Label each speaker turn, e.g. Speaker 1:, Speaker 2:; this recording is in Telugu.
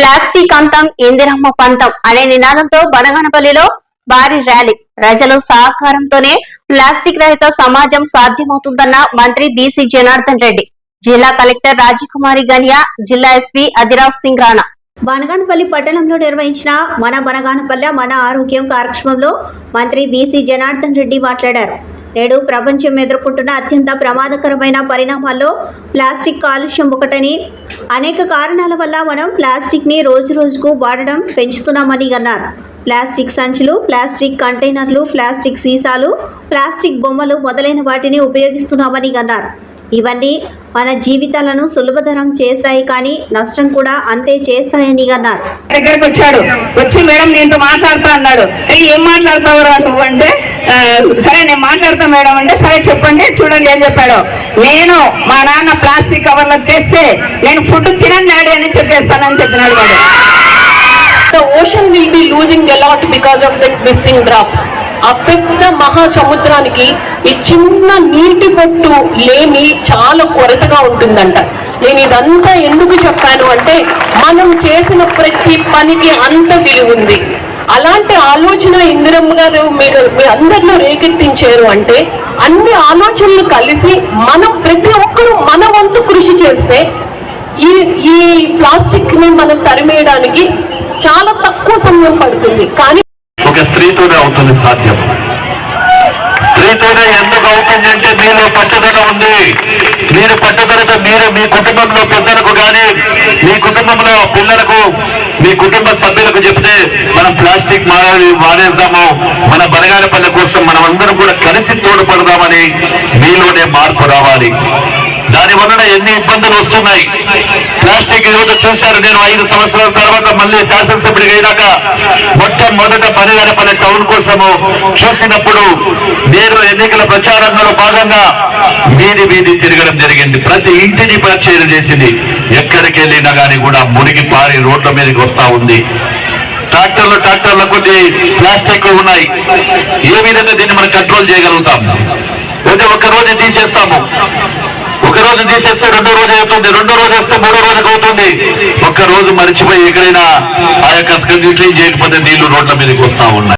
Speaker 1: ప్లాస్టిక్ అంతం ఇందిరమ్మ పంతం అనే నినాదంతో బనగనపల్లిలో భారీ ర్యాలీ. ప్రజల సహకారంతోనే ప్లాస్టిక్ రహిత సమాజం సాధ్యమవుతుందన్న మంత్రి బీసీ జనార్దన్ రెడ్డి. జిల్లా కలెక్టర్ రాజకుమారి గనియా జిల్లా ఎస్పీ అదిరాజ్ సింగ్ రాణా. బనగానపల్లి పట్టణంలో నిర్వహించిన మన బనగానపల్లె మన ఆరోగ్యం కార్యక్రమంలో మంత్రి బీసీ జనార్దన్ రెడ్డి మాట్లాడారు. నేడు ప్రపంచం ఎదుర్కొంటున్న అత్యంత ప్రమాదకరమైన పరిణామాల్లో ప్లాస్టిక్ కాలుష్యం ఒకటని. అనేక కారణాల వల్ల మనం ప్లాస్టిక్ని రోజు రోజుకు వాడడం పెంచుతున్నామని అన్నారు. ప్లాస్టిక్ సంచులు ప్లాస్టిక్ కంటైనర్లు ప్లాస్టిక్ సీసాలు ప్లాస్టిక్ బొమ్మలు మొదలైన వాటిని ఉపయోగిస్తున్నామని అన్నారు. ఇవన్నీ మన జీవితాలను సులభతరం చేస్తాయి కానీ నష్టం కూడా అంతే చేస్తాయని అన్నారు.
Speaker 2: దగ్గరకు వచ్చాడు వచ్చి మేడం నేను మాట్లాడుతా అన్నాడు. ఏం మాట్లాడతావురా అంటే సరే నేను మాట్లాడతా మేడం అంటే సరే చెప్పండి చూడండి ఏం చెప్పాడు. నేను మా నాన్న ప్లాస్టిక్ కవర్లో తెస్తే నేను ఫుడ్ తినని డాడీ అని చెప్పేస్తానని చెప్పినాడు వాడు.
Speaker 3: The ocean will be losing a lot because of that missing drop ఆ పెద్ద మహాసముద్రానికి ఈ చిన్న నీటి పొట్టు లేమి చాలా కొరతగా ఉంటుందంట. నేను ఇదంతా ఎందుకు చెప్పాను అంటే మనం చేసిన ప్రతి పనికి అంత విలువ ఉంది. అలాంటి ఆలోచన ఇందిరమ్మ గారు మీరు మీ అందరిలో రేకెత్తించారు అంటే అన్ని ఆలోచనలు కలిసి మనం ప్రతి ఒక్కరూ మన వంతు కృషి చేస్తే ఈ ఈ ప్లాస్టిక్ని మనం తరిమేయడానికి చాలా తక్కువ సమయం పడుతుంది. కానీ
Speaker 4: ఒక స్త్రీతోనే అవుతుంది సాధ్యం. స్త్రీతోనే ఎందుకు అవుతుంది అంటే మీలో పట్టుదల ఉంది. మీరు పట్టుదలతో మీరు మీ కుటుంబంలో పెద్దలకు కానీ మీ కుటుంబంలో పిల్లలకు మీ కుటుంబ సభ్యులకు చెప్తే మనం ప్లాస్టిక్ మానేది మానేద్దాము మన బనగానపల్లి కోసం మనం అందరం కూడా కలిసి తోడ్పడదామని మీలోనే మార్పు రావాలి. దాని వలన ఎన్ని ఇబ్బందులు వస్తున్నాయి. ప్లాస్టిక్ ఈరోజు చూశారు నేను ఐదు సంవత్సరాల తర్వాత మళ్ళీ శాసనసభ్యుడికి అయినాక మొట్టమొదట బనగానపల్లి టౌన్ కోసము చూసినప్పుడు నేను ఎన్నికల ప్రచారంలో భాగంగా వీధి వీధి తిరగడం జరిగింది. ప్రతి ఇంటిని పరిచయం చేసింది. ఎక్కడికి వెళ్ళినా కానీ కూడా మురిగి పారి రోడ్ల మీదకి వస్తా ఉంది. ట్రాక్టర్లు ట్రాక్టర్ల కొద్ది ప్లాస్టిక్ ఉన్నాయి. ఏ విధంగా దీన్ని మనం కంట్రోల్ చేయగలుగుతాం? అయితే ఒక రోజు తీసేస్తాము. ఒక రోజు తీసేస్తే రెండో రోజు అవుతుంది రెండో రోజు వస్తే మూడో రోజుకి అవుతుంది. ఒక్క రోజు మర్చిపోయి ఎక్కడైనా ఆ యొక్క క్లీన్ చేయకపోతే నీళ్ళు రోడ్ల మీదకి వస్తా ఉన్నాయి.